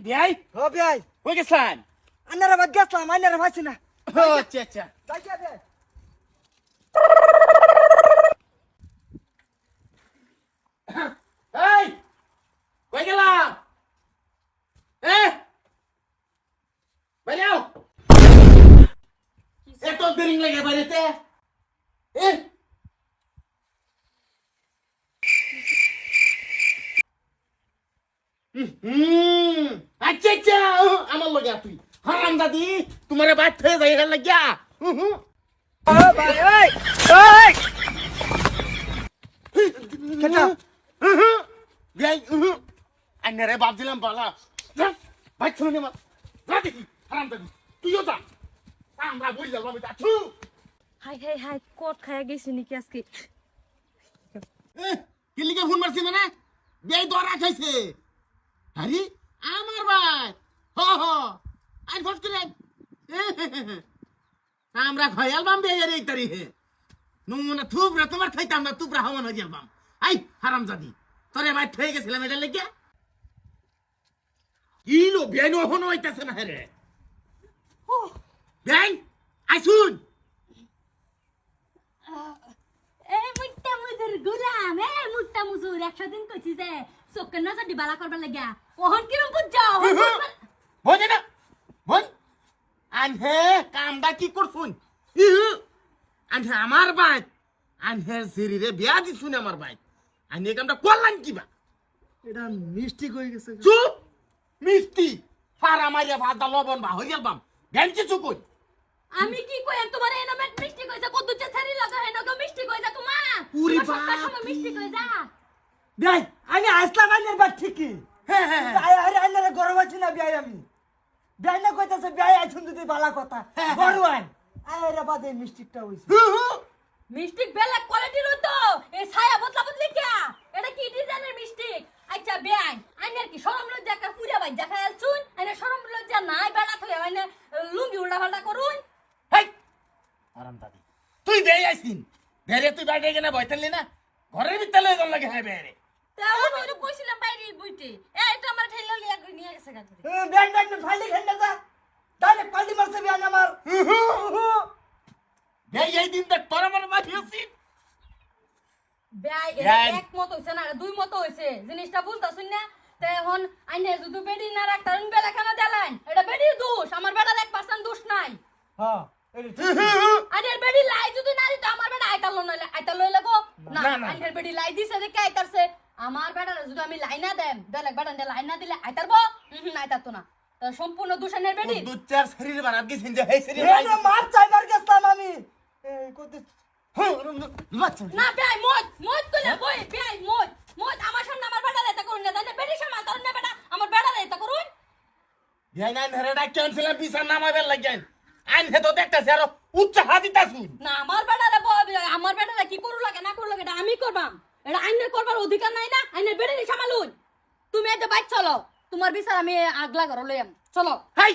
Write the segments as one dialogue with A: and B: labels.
A: বিয়াই
B: ও বিয়াই
A: কই গেছান?
B: আন্নারা বাদ গেছলাম আন্নারা ভাইছি না।
A: আচ্ছা আচ্ছা। এই কই গেলাম? এ? বাইরেও এত দেরি লাগে বাইরেতে এ হুম আচ্ছা আচ্ছা উহ, আমার লগে আ তুই হারাম দাদি তোমারে বাদ হয়ে যাই হেল লাগিয়া হুম হুম
B: ও ভাই ওই ওই কেটা
A: বিয়াই আন্নারে বাপ দিলাম বালা ভাই শুনে মা যা দেখি হারাম দাদি তুইও যা আমরা বই যাব আমি যাচ্ছু
C: হাই হাই হাই কট খায়া গেছি নাকি আজকে
A: কিলিকে ফোন মারছি মানে বিয়াই দরা খাইছে আরে? আমার ভাই। হ হ। আই ফোন করে। আমরা খয়াল বাম বিয়াই এই তারিখে। নুমনা থুপরা তোমার খাইতাম না তুপরা হওয়ান হয়ে যাবাম আই হারাম জাদি তোরে ভাই থয়ে গেছিলাম এটা লেগে। ইলো বিয়াই নো হনো হইতাছে না হেরে বিয়াই আইসুন
C: এই মুট্টা মুজুর গুলাম। এ মুট্টা মুজুর একশো দিন কইছি যে চোখের নজর দিবালা করবার লাগিয়া ওহন কিরম বুঝছ
A: বোঝে না বোন আনহে কামটা কি করছুন ইহু। আনহে আমার বাইত আনহে সিরিরে বিয়া দিছুন আমার বাইত আনহে কামটা করলাম কিবা?
B: এটা মিষ্টি কই গেছে।
A: চুপ। মিষ্টি। ফারা মারিয়া ভাত দা লবণ বা হইয়া বাম জ্ঞান কিছু কই
C: আমি কি কই তোমার এনো মিষ্টি কইছা কত যে ছাড়ি লাগা হেনো গো মিষ্টি কইছা তোমার সময়
A: বাপ
C: মিষ্টি কইছা
B: বিয়াই আমি আসলাম আন্নার বাদ ঠিকই।
A: হ্যাঁ হ্যাঁ হ্যাঁ।
B: আরে আরে গরম আছি না বিয়াই আমি। বিয়াই না কইতাছে বিয়াই আইছুন যদি বালা কথা। বড় আইন। আরে বাদে মিষ্টিটা হইছে।
A: হু, হু।
C: মিষ্টি বেলা কোয়ালিটির তো। এই ছায়া বদলা বদলি কে? এটা কি ডিজাইনের মিষ্টি আচ্ছা বেআই আইনের কি শরম লজ্জা একটা পুরা বাই দেখা আলছুন আইনে শরম লজ্জা নাই বেলা থই আইনে লুঙ্গি উল্টা পাল্টা করুন।
A: হেই! আরাম দাদি। তুই দেই আইছিন বেরে তুই বাইরে গেলে বইতালি না? ঘরের ভিতরে লয়ে যান লাগে হ্যাঁ বেরে
C: তেমন ওই কইছিলাম বাইরে বইতে। এ এটা আমার ঠেলা লিয়া করে নিয়ে গেছে গাছ।
B: বিয়াই বিয়াই ফাইলি খেলনা যা। ডাইরেক্ট পাল্টি মারছে বিয়াই আমার।
A: এই এই দিন দেখ তোর মাঝি আছি
C: বেআই
A: বেআই।
C: এক মত হইছে না দুই মত হইছে। জিনিসটা বুঝতাছুন না। তে এখন আইনে যদি বেডি না রাখতারুন বেলা কেন দেলাইন এটা বেডির দোষ আমার বেটার এক পার্সেন্ট দোষ নাই।
B: হ্যাঁ এটা
C: বেডি লাই যদি না দিত আমার বেটা আইতাল না আইতাল লই লাগো না
A: না, না।
C: বেডি লাই দিছে দেখে আইতারছে আমার বেটার যদি আমি লাই না দেম বেলেগ বেটা লাই না দিলে আইতারবো? হুম আইতারতো না। তো সম্পূর্ণ দূষণের বেডি
A: দু চার শরীর বানাব গেছেন যে এই শরীর
B: মার চাইবার গেছলাম আমি।
C: না বেআই মত মত কইলে বই বেআই মত মত আমার সামনে আমার বেটা রেতা করুন না জানে? বেডি সামনে তোর না বেটা। আমার বেটা করুন।
A: না ধরে ডাক্তার ছিল বিছান নামাবে লাগেন আইন। হে তো দেখতাছে আর উচ্চ হাদিতাছু
C: না আমার বেটারে আমার বেটারে কি করু লাগে না করু লাগে এটা আমি করবাম। এটা আইনের করবার অধিকার নাই না? আইনের বেটারে সামালুন তুমি এত বাইক চলো। তোমার বিচার আমি আগলা ঘর লইয়াম চলো।
A: হাই!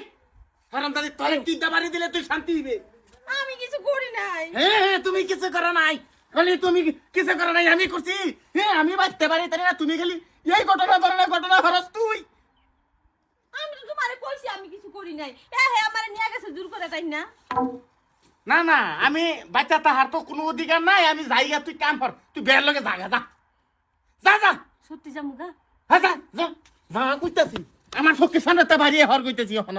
A: হারাম দাদি তোরে তিনটা বাড়ি দিলে তুই শান্তি দিবে?
C: আমি কিছু করি নাই।
A: হ্যাঁ হ্যাঁ তুমি কিছু করো নাই। খালি তুমি কিছু করো নাই আমি করছি। হ্যাঁ আমি বাঁচতে পারি তাই না? তুমি খালি এই ঘটনা ঘটনা ঘটনা হরস তুই।
C: আমি তো তোমারে কইছি আমি কিছু করি নাই। এ হে আমারে নিয়ে গেছে জোর করে তাই না?
A: না না আমি বাচ্চা তাহার তো কোনো অধিকার নাই আমি যাইগা তুই কাম কর তুই বের লগে জাগা যা। যা যা।
C: সত্যি জামুগা
A: হ্যাঁ যা যা যা কইতাছি। আমার ফকির সামনে তা বাড়িয়ে হর কইতেছি এখন